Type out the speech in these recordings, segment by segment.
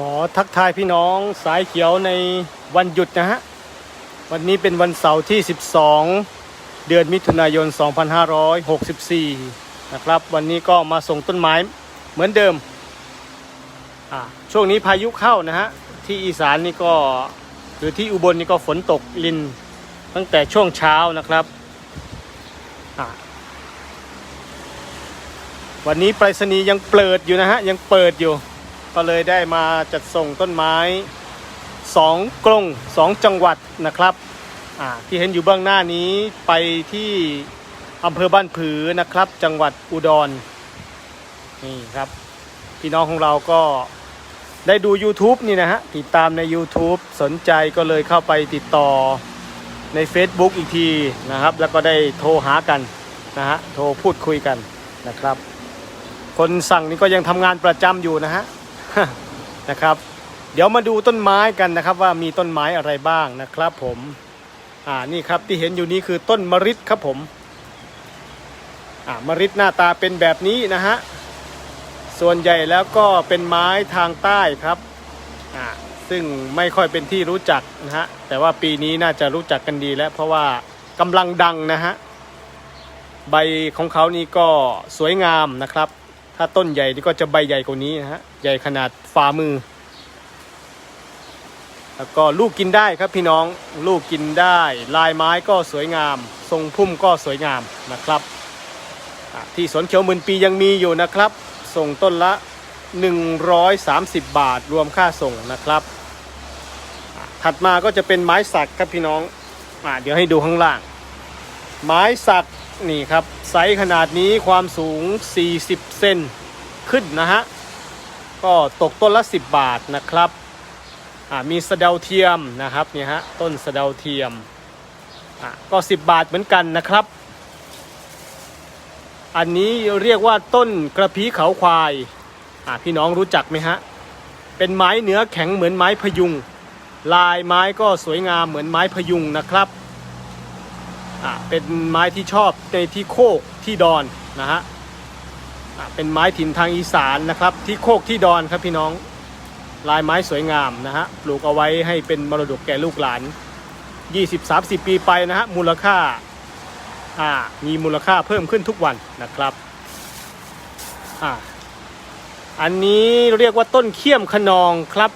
ขอทักทายพี่น้องสายเขียวในวันหยุดนะฮะ วันนี้เป็นวันเสาร์ที่ 12 เดือนมิถุนายน 2564 นะครับ วันนี้ก็มาส่งต้นไม้เหมือนเดิมอ่าช่วงนี้พายุเข้านะฮะ ที่อีสานนี่ก็หรือที่อุบลนี่ก็ฝนตกลินตั้งแต่ช่วงเช้านะครับอ่าวันนี้ไปรษณีย์ยังเปิดอยู่นะฮะ ยังเปิดอยู่ ก็เลยได้มาจัดส่งต้นไม้สองกรงสองจังหวัดนะครับที่เห็นอยู่เบื้องหน้านี้ไปที่อำเภอบ้านผือนะครับ จังหวัดอุดรนี่ครับ พี่น้องของเราก็ได้ดู YouTube นี่นะฮะ ติดตามใน YouTube สนใจก็เลยเข้าไปติดต่อใน Facebook อีกทีนะครับ แล้วก็ได้โทรหากันนะฮะ โทรพูดคุยกันนะครับ คนสั่งนี่ก็ยังทำงานประจำอยู่นะฮะ นะครับ เดี๋ยวมาดูต้นไม้กันนะครับว่ามีต้นไม้อะไรบ้างนะครับ ผมอ่านี่ครับที่เห็นอยู่นี้คือต้นมะริดครับผมอ่ามะริดหน้าตาเป็นแบบนี้นะฮะส่วนใหญ่แล้วก็เป็นไม้ทางใต้ครับอ่าซึ่งไม่ค่อยเป็นที่รู้จักนะฮะแต่ว่าปีนี้น่าจะรู้จักกันดีแล้วเพราะว่ากำลังดังนะฮะใบของเขานี่ก็สวยงามนะครับ ถ้าต้นใหญ่นี่ก็จะใบใหญ่กว่านี้นะฮะ ใหญ่ขนาดฝ่ามือ แล้วก็ลูกกินได้ครับพี่น้อง ลูกกินได้ ลายไม้ก็สวยงาม ทรงพุ่มก็สวยงามนะครับ ที่สวนเขียวหมื่นปียังมีอยู่นะครับ ส่งต้นละ 130 บาทรวมค่าส่งนะครับ ถัดมาก็จะเป็นไม้สักครับพี่น้องอเดี๋ยวให้ดูข้างล่าง ไม้สัก นี่ครับ ไซส์ขนาดนี้ความสูง 40 เซนขึ้นนะฮะ ก็ตกต้นละ 10 บาทนะครับ มีสะเดาเทียมนะครับนี่ฮะต้นสะเดาเทียมก็ 10 บาทเหมือนกันนะครับ อันนี้เรียกว่าต้นกระพี้เขาควายพี่น้องรู้จักไหมฮะ เป็นไม้เนื้อแข็งเหมือนไม้พยุง ลายไม้ก็สวยงามเหมือนไม้พยุงนะครับ อ่าเป็นไม้ที่ชอบในที่โคกที่ดอนนะฮะอ่าเป็นไม้ถิ่นทางอีสานนะครับ ที่โคกที่ดอนครับพี่น้องลายไม้สวยงามนะฮะปลูกเอาไว้ให้เป็นมรดกแก่ลูกหลาน 20-30 ปีไปนะฮะมูลค่าอ่ามีมูลค่าเพิ่มขึ้นทุกวันนะครับอ่าอันนี้เรียกว่าต้นเขี้ยมขนองครับ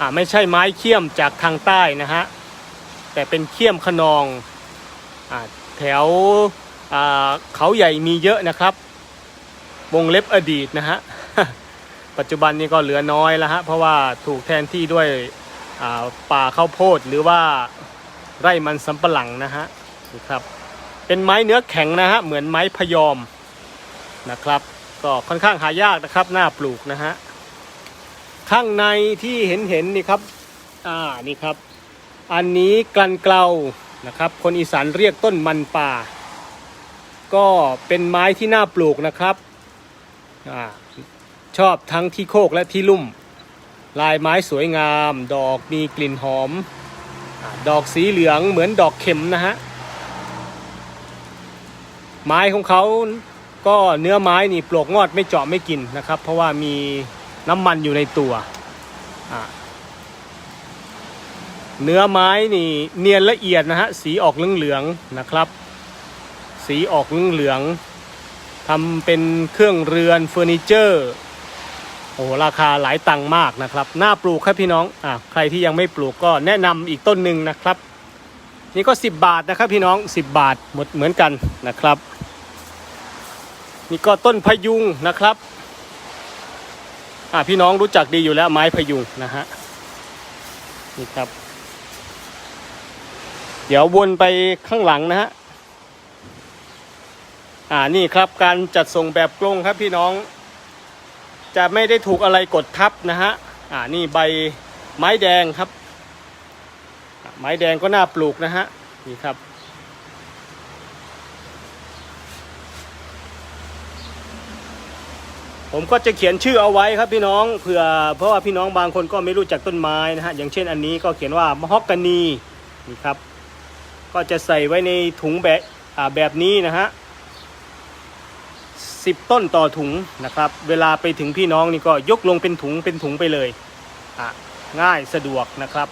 อ่าไม่ใช่ไม้เขี้ยมจากทางใต้นะฮะแต่เป็นเขี้ยมขนอง แถวเขาใหญ่มีเยอะนะครับ วงเล็บอดีตนะฮะ ปัจจุบันนี้ก็เหลือน้อยแล้วฮะ เพราะว่าถูกแทนที่ด้วยป่าข้าวโพดหรือว่าไร่มันสำปะหลังนะฮะนี่ครับ เป็นไม้เนื้อแข็งนะฮะ เหมือนไม้พยอมนะครับ ก็ค่อนข้างหายากนะครับ หน้าปลูกนะฮะ ข้างในที่เห็นเห็นนี่ครับ อ่า นี่ครับ อันนี้กลันเกลา นะครับ คนอีสานเรียกต้นมันป่า ก็เป็นไม้ที่น่าปลูกนะครับอชอบทั้งที่โคกและที่ลุ่ม ลายไม้สวยงาม ดอกมีกลิ่นหอมอดอกสีเหลืองเหมือนดอกเข็มนะฮะ ไม้ของเขาก็เนื้อไม้นี่ปลวกงอดไม่เจาะไม่กินนะครับ เพราะว่ามีน้ำมันอยู่ในตัวอ่า เนื้อไม้นี่เนียนละเอียดนะฮะสีออกเหลืองๆนะครับ สีออกเหลืองๆทำเป็นเครื่องเรือนเฟอร์นิเจอร์โอ้ราคาหลายตังค์มากนะครับน่าปลูกครับพี่น้องอะใครที่ยังไม่ปลูกก็แนะนำอีกต้นหนึ่งนะครับ นี่ก็ 10 บาทนะครับพี่น้อง 10 บาทหมดเหมือนกันนะครับ นี่ก็ต้นพยุงนะครับอะพี่น้องรู้จักดีอยู่แล้วไม้พยุงนะฮะนี่ครับ เดี๋ยววนไปข้างหลังนะฮะ อ่านี่ครับการจัดส่งแบบกรงครับพี่น้อง จะไม่ได้ถูกอะไรกดทับนะฮะ อ่านี่ใบไม้แดงครับ ไม้แดงก็น่าปลูกนะฮะ นี่ครับ ผมก็จะเขียนชื่อเอาไว้ครับพี่น้องเผื่อเพราะว่าพี่น้องบางคนก็ไม่รู้จักต้นไม้นะฮะ อย่างเช่นอันนี้ก็เขียนว่ามะฮอกกานีนี่ครับ ก็จะใส่ไว้ในถุงแบบแบบนี้นะฮะสิบต้นต่อถุงนะครับ เวลาไปถึงพี่น้องนี่ก็ยกลงเป็นถุงเป็นถุงไปเลยอะง่ายสะดวกนะครับ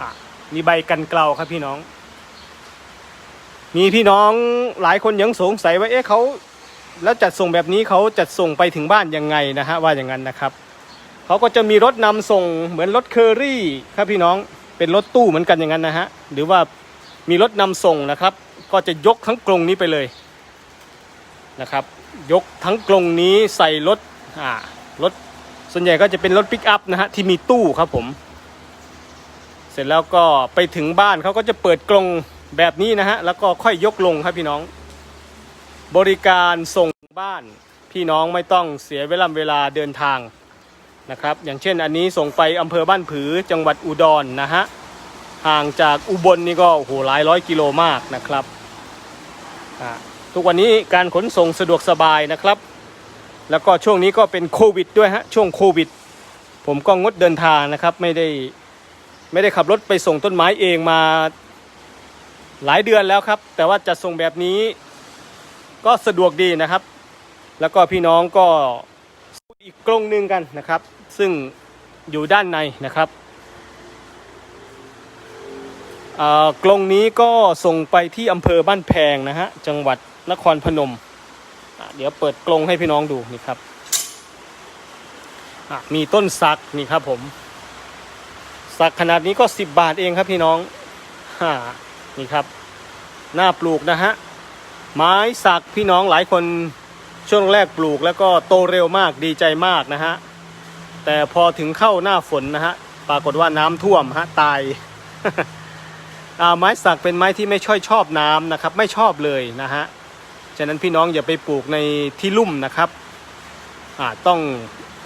อะมีใบกันเกลาครับพี่น้อง มีพี่น้องหลายคนยังสงสัยว่าเอ๊ะเขาแล้วจัดส่งแบบนี้เขาจัดส่งไปถึงบ้านยังไงนะฮะว่าอย่างนั้นนะครับเขาก็จะมีรถนำส่งเหมือนรถเคอรี่ครับพี่น้องเป็นรถตู้เหมือนกันอย่างนั้นนะฮะหรือว่า มีรถนำส่งนะครับ ก็จะยกทั้งกรงนี้ไปเลยนะครับ ยกทั้งกรงนี้ใส่รถอ่ารถส่วนใหญ่ก็จะเป็นรถปิกอัพนะฮะที่มีตู้ครับผม เสร็จแล้วก็ไปถึงบ้านเขาก็จะเปิดกรงแบบนี้นะฮะแล้วก็ค่อยยกลงครับพี่น้อง บริการส่งบ้านพี่น้องไม่ต้องเสียเวลาเวลาเดินทางนะครับ อย่างเช่นอันนี้ส่งไปอำเภอบ้านผือจังหวัดอุดรนะฮะ ห่างจากอุบลนี่ก็โหหลายร้อยกิโลมากนะครับทุกวันนี้การขนส่งสะดวกสบายนะครับ แล้วก็ช่วงนี้ก็เป็นโควิดด้วยฮะช่วงโควิด ผมก็งดเดินทางนะครับไม่ได้ไม่ได้ขับรถไปส่งต้นไม้เองมาหลายเดือนแล้วครับ แต่ว่าจะส่งแบบนี้ก็สะดวกดีนะครับ แล้วก็พี่น้องก็อีกกรงหนึ่งกันนะครับ ซึ่งอยู่ด้านในนะครับ กรงนี้ก็ส่งไปที่อำเภอบ้านแพงนะฮะ จังหวัดนครพนม เดี๋ยวเปิดกรงให้พี่น้องดูนี่ครับ มีต้นสักนี่ครับผม สักขนาดนี้ก็ 10 บาทเองครับพี่น้องนี่ครับ หน้าปลูกนะฮะ ไม้สักพี่น้องหลายคนช่วงแรกปลูกแล้วก็โตเร็วมากดีใจมากนะฮะ แต่พอถึงเข้าหน้าฝนนะฮะ ปรากฏว่าน้ำท่วมฮะตาย ไม้สักเป็นไม้ที่ไม่ช่อยชอบน้ำนะครับ ไม่ชอบเลยนะฮะฉะนั้นพี่น้องอย่าไปปลูกในที่ลุ่มนะครับอ่าต้อง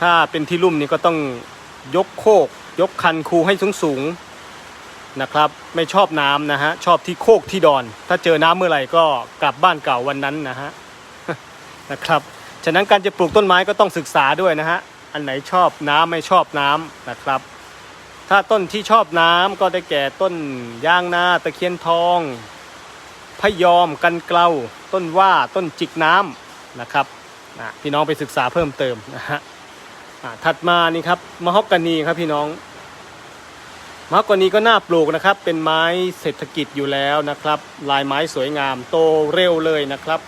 ถ้าเป็นที่ลุ่มนี่ก็ต้องยกโคก ยกคันคูให้สูงสูงๆนะครับ ไม่ชอบน้ำนะฮะชอบที่โคกที่ดอน ถ้าเจอน้ำเมื่อไหร่ก็กลับบ้านเก่าวันนั้นนะฮะนะครับฉะนั้นการจะปลูกต้นไม้ก็ต้องศึกษาด้วยนะฮะอันไหนชอบน้ำไม่ชอบน้ำนะครับ ถ้าต้นที่ชอบน้ำก็ได้แก่ต้นยางนาตะเคียนทองพยอมกันเกลาต้นว่าต้นจิกน้ำนะครับนะพี่น้องไปศึกษาเพิ่มเติมนะฮะถัดมานี่ครับมะฮอกกานีครับพี่น้องมะฮอกกานีก็น่าปลูกนะครับ เป็นไม้เศรษฐกิจอยู่แล้วนะครับ ลายไม้สวยงามโตเร็วเลยนะครับ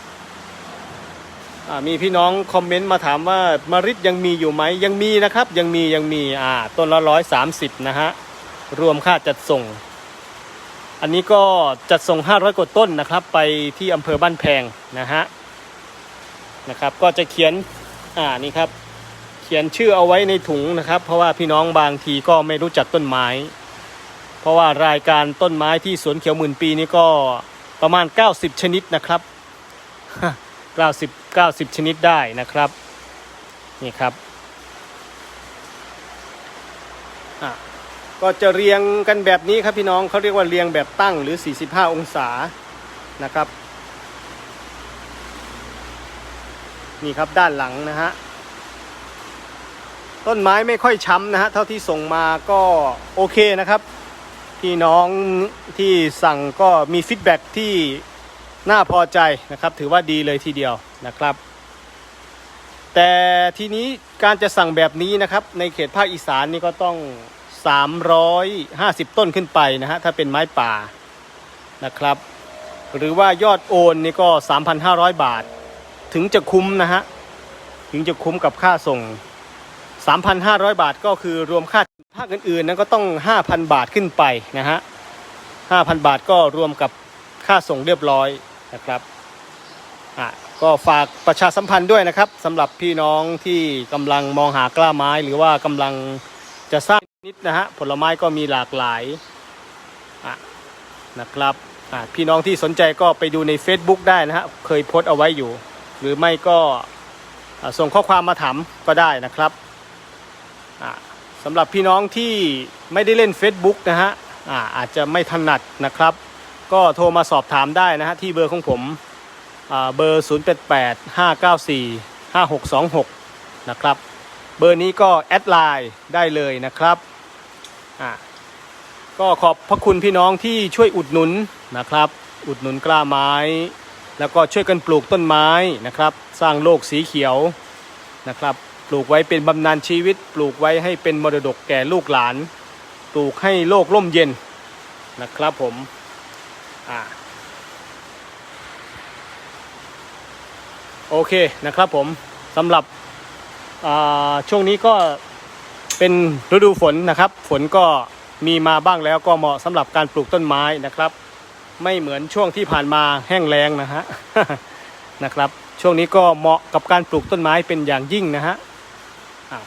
มีพี่น้องคอมเมนต์มาถามว่ามะริดยังมีอยู่ไหมยังมีนะครับ ยังมียังมีอ่าต้นละร้อยสามสิบนะฮะรวมค่าจัดส่ง อันนี้ก็จัดส่ง 500กว่าต้นนะครับ ไปที่อำเภอบ้านแพงนะฮะนะครับ ก็จะเขียนอ่านี่ครับ เขียนชื่อเอาไว้ในถุงนะครับ เพราะว่าพี่น้องบางทีก็ไม่รู้จักต้นไม้ เพราะว่ารายการต้นไม้ที่สวนเขียวหมื่นปีนี้ก็ประมาณ 90 ชนิดนะครับ 90 90 ชนิดได้นะครับ นี่ครับก็จะเรียงกันแบบนี้ครับพี่น้องเขาเรียกว่าเรียงแบบตั้งหรือ 45 องศานะครับ นี่ครับด้านหลังนะฮะต้นไม้ไม่ค่อยช้ำนะฮะเท่าที่ส่งมาก็โอเคนะครับ พี่น้องที่สั่งก็มีฟีดแบ็กที่ น่าพอใจนะครับ ถือว่าดีเลยทีเดียวนะครับ แต่ทีนี้การจะสั่งแบบนี้นะครับ ในเขตภาคอีสานนี่ก็ต้อง 350 ต้นขึ้นไปนะฮะถ้าเป็นไม้ป่านะครับ หรือว่ายอดโอนนี่ก็ 3,500 บาท ถึงจะคุ้มนะฮะถึงจะคุ้มกับค่าส่ง 3,500 บาทก็คือรวมค่าภาคอื่นๆนั้นก็ต้อง 5,000 บาทขึ้นไปนะฮะ 5,000 บาทก็รวมกับค่าส่งเรียบร้อย นะครับอะก็ฝากประชาสัมพันธ์ด้วยนะครับสำหรับพี่น้องที่กำลังมองหากล้าไม้หรือว่ากำลังจะสร้างนิดนะฮะผลไม้ก็มีหลากหลายอะนะครับอะพี่น้องที่สนใจก็ไปดูใน Facebook ได้นะฮะเคยโพสต์เอาไว้อยู่ หรือไม่ก็ส่งข้อความมาถามก็ได้นะครับอะสำหรับพี่น้องที่ไม่ได้เล่น Facebook นะฮะอะอาจจะไม่ถนัดนะครับ ก็โทรมาสอบถามได้นะฮะที่เบอร์ของผมอ่าเบอร์ 088 594 5626 นะครับ เบอร์นี้ก็แอดไลน์ได้เลยนะครับอะก็ขอบพระคุณพี่น้องที่ช่วยอุดหนุนนะครับ อุดหนุนกล้าไม้ แล้วก็ช่วยกันปลูกต้นไม้นะครับ สร้างโลกสีเขียวนะครับ ปลูกไว้เป็นบำนาญชีวิต ปลูกไว้ให้เป็นมรดกแก่ลูกหลาน ปลูกให้โลกร่มเย็นนะครับผม อ่าโอเคนะครับผมสำหรับช่วงนี้ก็เป็นฤดูฝนนะครับ ฝนก็มีมาบ้างแล้วก็เหมาะสำหรับการปลูกต้นไม้นะครับ ไม่เหมือนช่วงที่ผ่านมาแห้งแล้งนะฮะนะครับ ช่วงนี้ก็เหมาะกับการปลูกต้นไม้เป็นอย่างยิ่งนะฮะ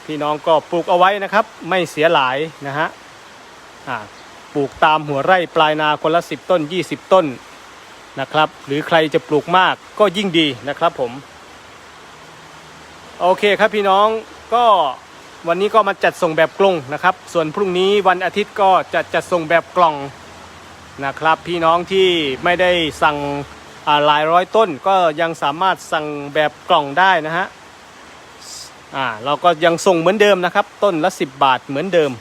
พี่น้องก็ปลูกเอาไว้นะครับ ไม่เสียหลายนะฮะ ปลูกตามหัวไร่ปลายนาคนละ 10 ต้น 20 ต้นนะครับ หรือใครจะปลูกมากก็ยิ่งดีนะครับผม โอเคครับพี่น้องก็วันนี้ก็มาจัดส่งแบบกลงนะครับ ส่วนพรุ่งนี้วันอาทิตย์ก็จะจัดส่งแบบกล่องนะครับ พี่น้องที่ไม่ได้สั่งหลายร้อยต้นก็ยังสามารถสั่งแบบกล่องได้นะฮะอ่าเราก็ยังส่งเหมือนเดิมนะครับ ต้นละ 10 บาทเหมือนเดิม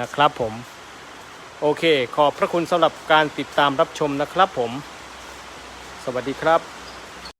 นะครับผม โอเค ขอบพระคุณสำหรับการติดตามรับชมนะครับผม สวัสดีครับ